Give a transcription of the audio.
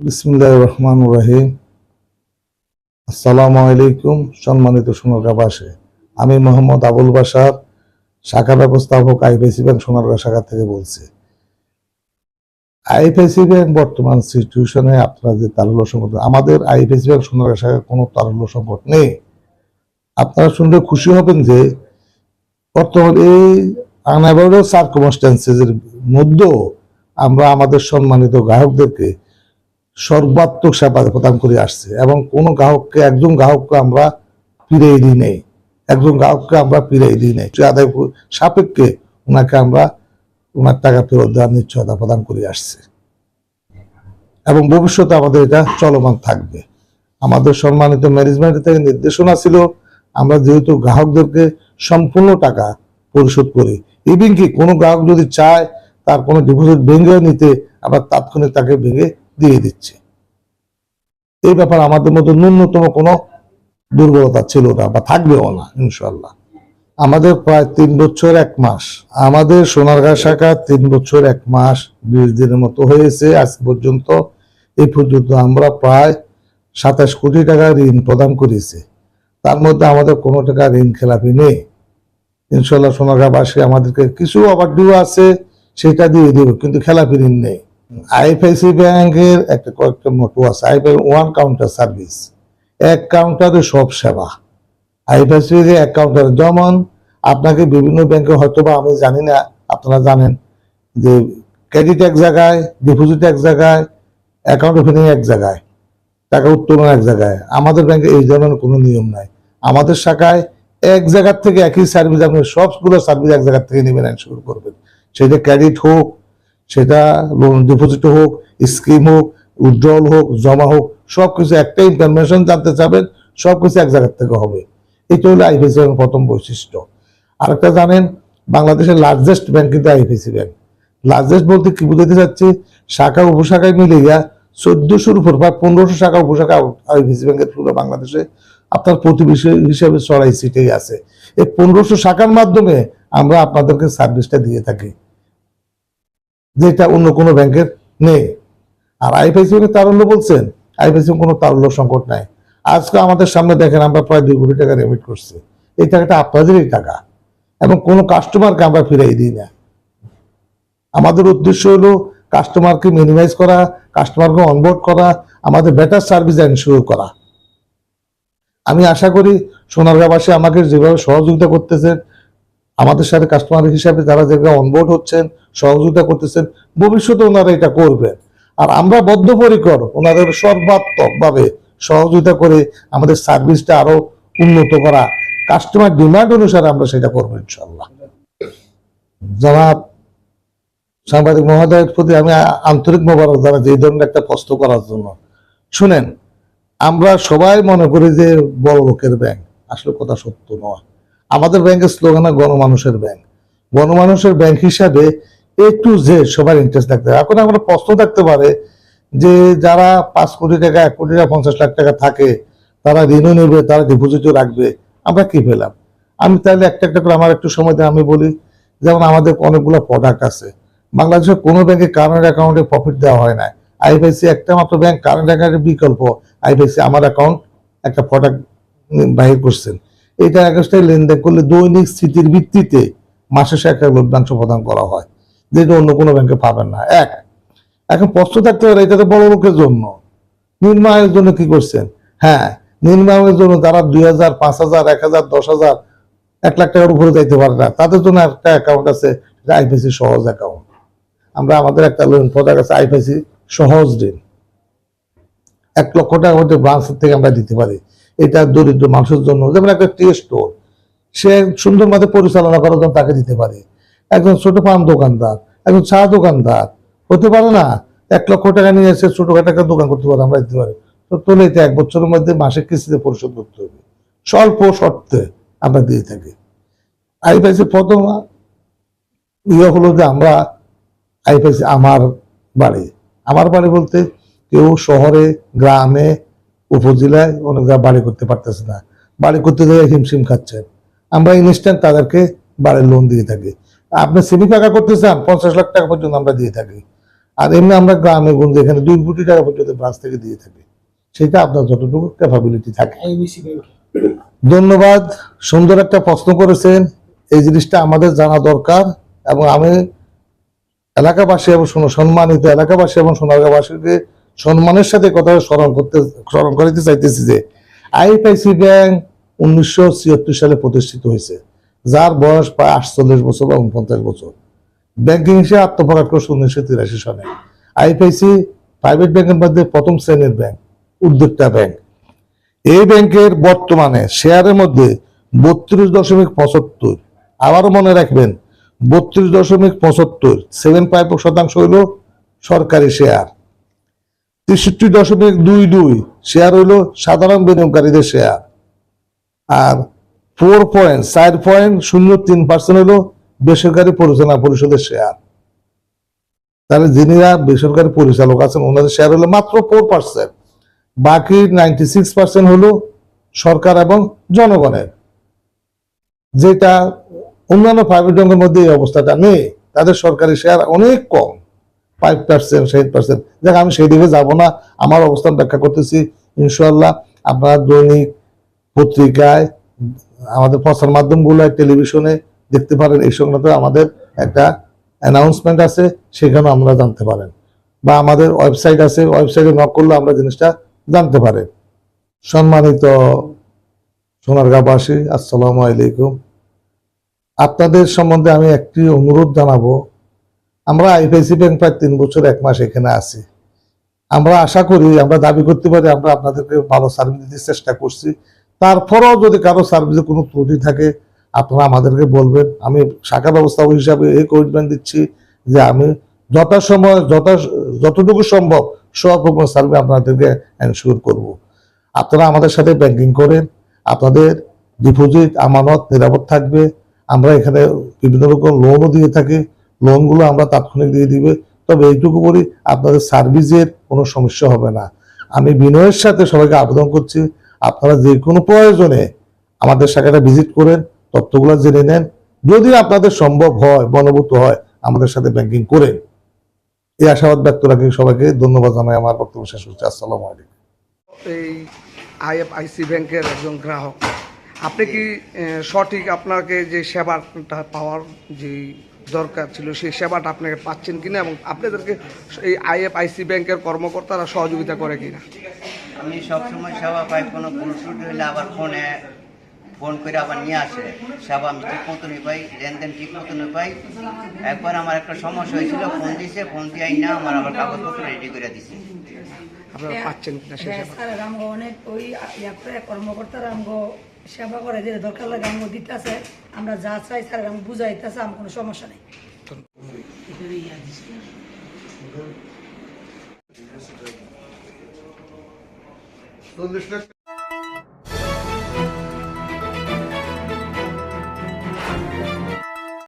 বিসমুল্লাহ রহমান রাহিম। আসসালামু আলাইকুম, সম্মানিত সোনারগাঁবাসী আমি মোহাম্মদ আবুল বাসার শাখা ব্যবস্থাপক আইপিসি ব্যাংক, সোনারগাঁ শাখা থেকে বলছি। আইপিসি ব্যাংক বর্তমান সিচুয়েশনে আপনারা যে তারল্য সংকট আমাদের আইপিসি ব্যাংক, সোনারগাঁ শাখার কোনো তারল্য সংকট নেই। আপনারা শুনলে খুশি হবেন যে বর্তমান এই আনএভারেবল সার্কমস্টেন্সেসের মধ্যেও আমরা আমাদের সম্মানিত গ্রাহকদেরকে সর্বাত্মক সেবা প্রদান করে আসছে এবং কোনো গ্রাহককে, একজন গ্রাহককে আমরা ফিরিয়ে দিই নেই। একজন গ্রাহককে আমরা ফিরিয়ে দিই নেই। আদায় সাপেক্ষে ওনাকে আমরা ওনার টাকা ফেরত দেওয়ার নিশ্চয়তা প্রদান করে আসছে। এবং ভবিষ্যতে আমাদের এটা চলমান থাকবে। আমাদের সম্মানিত ম্যানেজমেন্ট থেকে নির্দেশনা ছিল, আমরা যেহেতু গ্রাহকদেরকে সম্পূর্ণ টাকা পরিশোধ করি। ইভিন কি কোনো গ্রাহক যদি চায় তার কোনো ডিপোজিট ভেঙে নিতে, আমরা তাৎক্ষণিক তাকে ভেঙে দিয়ে দিচ্ছি। এই ব্যাপারে আমাদের মধ্যে ন্যূনতম কোনো দুর্বলতা ছিল না বা থাকবেও না ইনশাল্লাহ আমাদের প্রায় তিন বছর এক মাস, আমাদের সোনারগাঁ শাখা তিন বছর এক মাস, বিশ দিনের মতো হয়েছে। আজ পর্যন্ত এই পর্যন্ত আমরা প্রায় সাতাশ কোটি টাকা ঋণ প্রদান করেছি। তার মধ্যে আমাদের কোনো টাকা ঋণ খেলাপি নেই। ইনশাল্লাহ সোনারগাঁবাসী আমাদেরকে কিছু ডিউ আছে, সেটা দিয়ে দেবে, কিন্তু খেলাপি ঋণ নেই। আইএফআইসি ব্যাংকের একটা কয়েকটা মোটো আছে আইএফআই ওয়ান কাউন্টার সার্ভিস এক কাউন্টারে সব সেবা। আইএফআইসি এক কাউন্টারে যেমন আপনাকে বিভিন্ন ব্যাংকে হয়তো বা আমি জানি না, আপনারা জানেন যে ক্রেডিট এক জায়গায় ডিপোজিট এক জায়গায় অ্যাকাউন্ট ওপেনিং এক জায়গায়, টাকা উত্তোলন এক জায়গায়। আমাদের ব্যাংকে এই ধরনের কোনো নিয়ম নাই। আমাদের শাখায় এক জায়গার থেকে একই সার্ভিস আপনি সবগুলো সার্ভিস এক জায়গার থেকে নেবেন শুরু করবেন। সেটা ক্রেডিট হোক সেটা লোন ডিপোজিট হোক স্কিম হোক উইথড্রল হোক, জমা হোক, সবকিছু একটা ইনফরমেশন জানতে চাবেন, সবকিছু এক জায়গার থেকে হবে। এটা হলো আইপিসি ব্যাংকের প্রথম বৈশিষ্ট্য। আরেকটা জানেন, বাংলাদেশের লার্জেস্ট ব্যাংক কিন্তু আইপিসি ব্যাংক লার্জেস্ট বলতে কি বুঝাতে চাচ্ছি? শাখা উপশাখায় মিলে গিয়া চোদ্দশোর উপর বা পনেরোশো শাখা উপশাখা আইপিসি ব্যাংকের পুরো বাংলাদেশে আপনার প্রতিবেশী হিসেবে চড়াই সিটেই আছে। এই পনেরোশো শাখার মাধ্যমে আমরা আপনাদেরকে সার্ভিসটা দিয়ে থাকি। যেটা অন্য কোনো ব্যাংকের নেই। আর আইপিআইসি ব্যাংকের তারল্য বলছেন আইপিআইসি কোনো তারল্য সংকট নাই। আজকে আমাদের সামনে দেখেন আমরা প্রায় দুই কোটি টাকা রেমিট করছি। এই টাকাটা আপনাদেরই টাকা। এবং কোনো কাস্টমারকে আমরা ফিরাই দিই না। আমাদের উদ্দেশ্য হলো কাস্টমারকে মিনিমাইজ করা, কাস্টমারকে অনবোর্ড করা, আমাদের বেটার সার্ভিস এনশিওর করা। আমি আশা করি সোনারগাঁবাসী আমাকে যেভাবে সহযোগিতা করতেছেন আমাদের সাথে কাস্টমার হিসাবে যারা যেভাবে অনবোর্ড হচ্ছেন, সহযোগিতা করতেছেন, ভবিষ্যতে ওনারা এটা করবেন। আর আমরা বদ্ধপরিকর, ওনাদের সর্বাত্মকভাবে সহযোগিতা করে আমাদের সার্ভিসটা আরও উন্নত করা কাস্টমার ডিমান্ড অনুসারে আমরা সেটা করব ইনশাল্লাহ জনাব, সাংবাদিক মহোদয়ের প্রতি আমি আন্তরিক মোবারক জানাচ্ছি যে ধরনের একটা প্রশ্ন করার জন্য। শুনেন, আমরা সবাই মনে করি যে বড় লোকের ব্যাংক, আসলে কথা সত্য নয়। আমাদের ব্যাংকের স্লোগান গণমানুষের ব্যাংক গণমানুষের ব্যাংক হিসাবে এ টু জেড সবার ইন্টারেস্ট থাকতে হবে এখন আমরা প্রশ্ন থাকতে পারে যে যারা পাঁচ কোটি টাকা, এক কোটি টাকা, পঞ্চাশ লাখ টাকা থাকে, তারা ঋণও নেবে, তারা ডিপোজিটও রাখবে, আমরা কি পেলাম? আমি তাহলে একটা একটা করে আমার একটু সময় আমি বলি, যেমন আমাদের অনেকগুলো প্রোডাক্ট আছে। বাংলাদেশের কোনো ব্যাংকে কারেন্ট অ্যাকাউন্টে প্রফিট দেওয়া হয় না। আইপিআইসি একটা মাত্র ব্যাংক কারেন্ট অ্যাকাউন্টের বিকল্প। আইপিআইসি আমার অ্যাকাউন্ট একটা প্রোডাক্ট বাহির করছেন। এটা একাশটাই লেনদেন করলে দৈনিক স্থিতির ভিত্তিতে মাসে শেষে একটা লভ্যাংশ প্রদান করা হয়, যেটা অন্য কোনো ব্যাংকে পাবেন না। এক, এখন প্রশ্ন থাকতে পারে, এটা তো বড় লোকের জন্য। নির্মাণের জন্য কি করছেন? হ্যাঁ নির্মাণের জন্য তারা দুই হাজার, পাঁচ হাজার, এক হাজার, দশ হাজার, এক লাখ টাকার উপরে যাইতে পারে না। তাদের জন্য একটা অ্যাকাউন্ট আছে আইপিসি সহজ অ্যাকাউন্ট আমরা আমাদের একটা লোন প্রোডাক্ট আছে আইপিসি সহজ ঋণ। এক লক্ষ টাকা মধ্যে ব্রাঞ্চ থেকে আমরা দিতে পারি। এটা দরিদ্র মানুষের জন্য, যেমন একটা টি স্টোর সে সুন্দর মতো পরিচালনা করার জন্য তাকে দিতে পারে। একজন ছোট পান দোকানদার, একজন চা দোকানদার, হতে পারে না, এক লক্ষ টাকা নিয়ে এসে ছোটখাটো একটা দোকান করতে পারে, আমরা দিতে পারি। তো তোলে এটা এক বছরের মধ্যে মাসিক কিস্তিতে পরিশোধ করতে হবে। স্বল্প শর্তে আমরা দিয়ে থাকি। আই আইপিআইসি প্রথম ইয়ে হলো যে আমরা আই আইপিআইসি আমার বাড়ি। আমার বাড়ি বলতে কেউ শহরে, গ্রামে উপজেলায় অনেক জায়গায় বাড়ি করতে পারতেছে না। বাড়ি করতে গিয়ে হিমশিম খাচ্ছেন আমরা ইনস্ট্যান্ট তাদেরকে বাড়ির লোন দিয়ে থাকি। আপনি সেমি টাকা করতে চান পঞ্চাশ লাখ টাকা পর্যন্ত আমরা দিয়ে থাকি। আর এমনি আমরা গ্রামে গঞ্জে এখানে দুই কোটি টাকা পর্যন্ত ব্রাঞ্চ থেকে দিয়ে থাকি। সেটা আপনার যতটুকু ক্যাপাবিলিটি থাকে। ধন্যবাদ। সুন্দর একটা প্রশ্ন করেছেন। এই জিনিসটা আমাদের জানা দরকার এবং আমি এলাকাবাসী এবং সম্মানিত এলাকাবাসী এবং সোনারগাঁবাসীকে সম্মানের সাথে কথা স্মরণ করতে, স্মরণ করিতে চাইতেছি যে আইএফআইসি ব্যাংক উনিশশো ছিয়াত্তর সালে প্রতিষ্ঠিত হয়েছে, যার বয়স প্রায় আটচল্লিশ বছর বা উনপঞ্চাশ বছর। ব্যাংকিং হিসেবে আত্মপ্রকাশ করছে উনিশশো তিরাশি সনে আইএফআইসি প্রাইভেট ব্যাংকের মধ্যে প্রথম শ্রেণির ব্যাংক, উদ্যোক্তা ব্যাংক। এই ব্যাংকের বর্তমানে শেয়ারের মধ্যে বত্রিশ দশমিক পঁচাত্তর, আবারও মনে রাখবেন, বত্রিশ দশমিক পঁচাত্তর, সেভেন ফাইভ শতাংশ হইল সরকারি শেয়ার। তেষট্টি দশমিক দুই দুই শেয়ার হইল সাধারণ বিনিয়োগকারীদের শেয়ার আর ফোর পয়েন্ট চার পয়েন্ট শূন্য তিন পার্সেন্ট হইল বেসরকারি পরিচালনা পরিষদের শেয়ার তাহলে যিনিরা বেসরকারি পরিচালক আছেন, ওনাদের শেয়ার হলো মাত্র ফোর পার্সেন্ট বাকি নাইনটি সিক্স পার্সেন্ট হলো সরকার এবং জনগণের। যেটা অন্যান্য প্রাইভেট ব্যাংকের মধ্যে এই অবস্থাটা নেই। তাদের সরকারি শেয়ার অনেক কম। ফাইভ পার্সেন্ট সেভেন পার্সেন্ট দেখ, আমি সেই দিকে যাব না। আমার অবস্থান ব্যাখ্যা করতেছি ইনশাল্লাহ আপনারা দৈনিক পত্রিকায়, আমাদের প্রচার মাধ্যমগুলোয় টেলিভিশনে দেখতে পারেন। এই সংক্রান্ত আমাদের একটা অ্যানাউন্সমেন্ট আছে, সেখানেও আমরা জানতে পারেন। বা আমাদের ওয়েবসাইট আছে ওয়েবসাইটে নক করলে আমরা জিনিসটা জানতে পারেন। সম্মানিত সোনারগাঁবাসী আসসালামু আলাইকুম। আপনাদের সম্বন্ধে আমি একটি অনুরোধ জানাব। আমরা আইপিআইসি ব্যাংক প্রায় তিন বছর, এক মাস এখানে আছি। আমরা আশা করি, আমরা দাবি করতে পারি, আমরা আপনাদেরকে ভালো সার্ভিস দিতে চেষ্টা করছি। তারপরেও যদি কারও সার্ভিসে কোনো ত্রুটি থাকে, আপনারা আমাদেরকে বলবেন। আমি শাখা ব্যবস্থাপক হিসাবে এই কমিটমেন্ট দিচ্ছি যে আমি যথাসময়, যথা, যতটুকু সম্ভব সব রকম সার্ভিস আপনাদেরকে এনশিওর করব। আপনারা আমাদের সাথে ব্যাংকিং করেন, আপনাদের ডিপোজিট আমানত নিরাপদ থাকবে। আমরা এখানে বিভিন্ন রকম লোনও দিয়ে থাকি। লোনগুলো আমরা তাৎক্ষণিক দিয়ে দিবে। তবে এইটুকু বলি, আপনাদের সার্ভিসের কোনো সমস্যা হবে না। আমি বিনয়ের সাথে সবাইকে আবেদন করছি, আপনারা যে কোনো প্রয়োজনে আমাদের শাখাটা ভিজিট করেন, তথ্যগুলো জেনে নেন। যদি আপনাদের সম্ভব হয় মনোভূত হয়, আমাদের সাথে ব্যাংকিং করেন। এই আশাবাদ ব্যক্ত রাখি সবাইকে। ধন্যবাদ জানাই আমার বক্তব্য শেষ করছি। আসসালামু আলাইকুম। এই আইএফআইসি ব্যাংকের একজন গ্রাহক, আপনি কি সঠিক আপনাকে যে সেবাটা পাওয়ার যে দরকার ছিল সেই সেবাটা আপনাকে পাচ্ছেন কিনা এবং আপনাদেরকে এই আইএফআইসি ব্যাংকের কর্মকর্তারা সহযোগিতা করে কিনা? আমি সবসময় সেবা পাই কোনো ভুল ত্রুটি হলে আবার ফোনে ফোন করে আবার নিয়ে আসে। সেবা আমি ঠিক মতনই পাই লেনদেন ঠিক মতনই পাই। একবার আমার একটা সমস্যা হয়েছিল ফোন দিছে ফোন দিয়ে না আমার আবার কাগজপত্র রেডি করে দিছে। আপনারা পাচ্ছেন কিনা সেই হ্যাঁ, সেবা? অনেক ওই ইয়াত্রা কর্মকর্তারা আমগো সেবা করে যে দরকার লাগে আমগো দিতেছে। আমরা যা চাই স্যার, আমি বুঝাইতেছে, আমার কোনো সমস্যা নেই। চল্লিশ লাখ